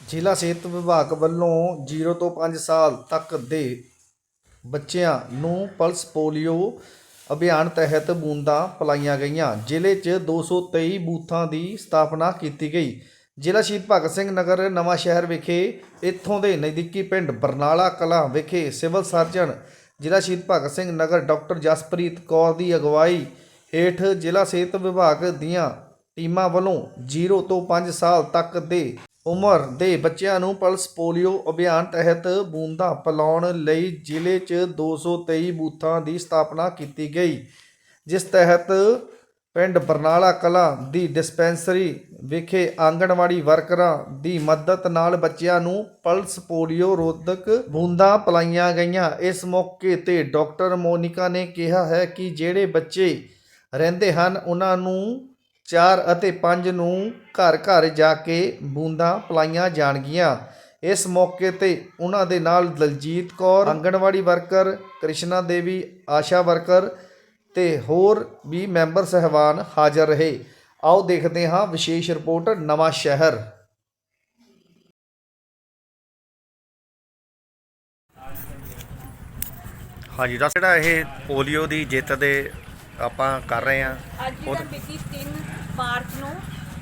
ਜ਼ਿਲ੍ਹਾ ਸਿਹਤ ਵਿਭਾਗ ਵੱਲੋਂ 0 ਤੋਂ 5 ਸਾਲ ਤੱਕ ਦੇ ਬੱਚਿਆਂ ਨੂੰ ਪਲਸ ਪੋਲੀਓ ਅਭਿਆਨ ਤਹਿਤ ਬੂੰਦਾਂ ਪਿਲਾਈਆਂ ਗਈਆਂ। ਜ਼ਿਲ੍ਹੇ 'ਚ 223 ਬੂਥਾਂ ਦੀ ਸਥਾਪਨਾ ਕੀਤੀ ਗਈ। ਜ਼ਿਲ੍ਹਾ ਸ਼ਹੀਦ ਭਗਤ ਸਿੰਘ ਨਗਰ ਨਵਾਂ ਸ਼ਹਿਰ ਵਿਖੇ, ਇੱਥੋਂ ਦੇ ਨਜ਼ਦੀਕੀ ਪਿੰਡ ਬਰਨਾਲਾ ਕਲਾਂ ਵਿਖੇ ਸਿਵਲ ਸਰਜਨ ਜ਼ਿਲ੍ਹਾ ਸ਼ਹੀਦ ਭਗਤ ਸਿੰਘ ਨਗਰ ਡਾਕਟਰ ਜਸਪ੍ਰੀਤ ਕੌਰ ਦੀ ਅਗਵਾਈ ਹੇਠ ਜ਼ਿਲ੍ਹਾ ਸਿਹਤ ਵਿਭਾਗ ਦੀਆਂ ਟੀਮਾਂ ਵੱਲੋਂ 0 ਤੋਂ 5 ਸਾਲ ਤੱਕ ਦੇ ਉਮਰ ਦੇ ਬੱਚਿਆਂ ਨੂੰ ਪਲਸ ਪੋਲੀਓ ਅਭਿਆਨ ਤਹਿਤ ਬੂੰਦਾਂ ਪਿਲਾਉਣ ਲਈ ਜ਼ਿਲ੍ਹੇ 'ਚ 223 ਬੂਥਾਂ ਦੀ ਸਥਾਪਨਾ ਕੀਤੀ ਗਈ, ਜਿਸ ਤਹਿਤ ਪਿੰਡ ਬਰਨਾਲਾ ਕਲਾਂ ਦੀ ਡਿਸਪੈਂਸਰੀ ਵਿਖੇ ਆਂਗਣਵਾੜੀ ਵਰਕਰਾਂ ਦੀ ਮਦਦ ਨਾਲ ਬੱਚਿਆਂ ਨੂੰ ਪਲਸ ਪੋਲੀਓ ਰੋਧਕ ਬੂੰਦਾਂ ਪਿਲਾਈਆਂ ਗਈਆਂ। ਇਸ ਮੌਕੇ ਤੇ ਡਾਕਟਰ ਮੋਨਿਕਾ ਨੇ ਕਿਹਾ ਹੈ ਕਿ ਜਿਹੜੇ ਬੱਚੇ ਰਹਿੰਦੇ ਹਨ, ਉਹਨਾਂ ਨੂੰ ਚਾਰ ਅਤੇ ਪੰਜ ਨੂੰ ਘਰ ਘਰ ਜਾ ਕੇ ਬੂੰਦਾਂ ਪਿਲਾਈਆਂ ਜਾਣਗੀਆਂ। ਇਸ ਮੌਕੇ ਤੇ ਉਹਨਾਂ ਦੇ ਨਾਲ ਦਲਜੀਤ ਕੌਰ, ਆਂਗਣਵਾੜੀ ਵਰਕਰ, ਕ੍ਰਿਸ਼ਨਾ ਦੇਵੀ, ਆਸ਼ਾ ਵਰਕਰ ਤੇ ਹੋਰ ਵੀ ਮੈਂਬਰ ਸਹਿਬਾਨ ਹਾਜ਼ਰ ਰਹੇ। ਆਓ ਦੇਖਦੇ ਹਾਂ ਵਿਸ਼ੇਸ਼ ਰਿਪੋਰਟ ਨਵਾਂ ਸ਼ਹਿਰ। ਹਾਂਜੀ ਜਿਹੜਾ ਇਹ ਪੋਲੀਓ ਦੀ ਜਿੱਤ ਦੇ ਆਪਾਂ ਕਰ ਰਹੇ ਆ ਅੱਜ ਦਾ ਮਿਤੀ 3 ਮਾਰਚ ਨੂੰ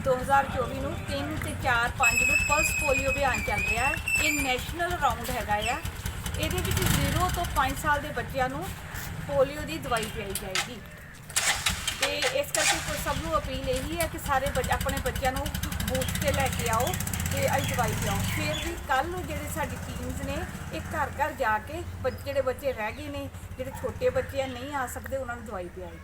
2024 ਨੂੰ 3 ਤੇ 4 5 ਨੂੰ ਪਲਸ ਪੋਲੀਓ ਅਭਿਆਨ ਚੱਲ ਰਿਹਾ ਹੈ। ਇਹ ਨੈਸ਼ਨਲ ਰਾਉਂਡ ਹੈਗਾ ਆ। ਇਹਦੇ ਵਿੱਚ 0 ਤੋਂ 5 ਸਾਲ ਦੇ ਬੱਚਿਆਂ ਨੂੰ ਪੋਲੀਓ ਦੀ ਦਵਾਈ ਪਿਆਈ ਜਾਏਗੀ। ਤੇ ਇਸ ਕਰਕੇ ਸਭ ਨੂੰ ਅਪੀਲ ਇਹੀ ਹੈ ਕਿ ਸਾਰੇ ਬੱਚ- ਆਪਣੇ ਬੱਚਿਆਂ ਨੂੰ ਬੂਥ ਤੇ ਲੈ ਕੇ ਆਓ। ਤੇ ਅੱਜ ਦਵਾਈ ਪਿਆਓ ਫਿਰ ਵੀ ਕੱਲ ਨੂੰ ਜਿਹੜੇ ਸਾਡੀ ਟੀਮਸ ਨੇ ਇਹ ਘਰ ਘਰ ਜਾ ਕੇ ਬੱਚ- ਜਿਹੜੇ ਬੱਚੇ ਰਹਿ ਗਏ ਨੇ, ਜਿਹੜੇ ਛੋਟੇ ਬੱਚੇ ਆ, ਨਹੀਂ ਆ ਸਕਦੇ, ਉਹਨਾਂ ਨੂੰ ਦਵਾਈ ਪਿਆਈ।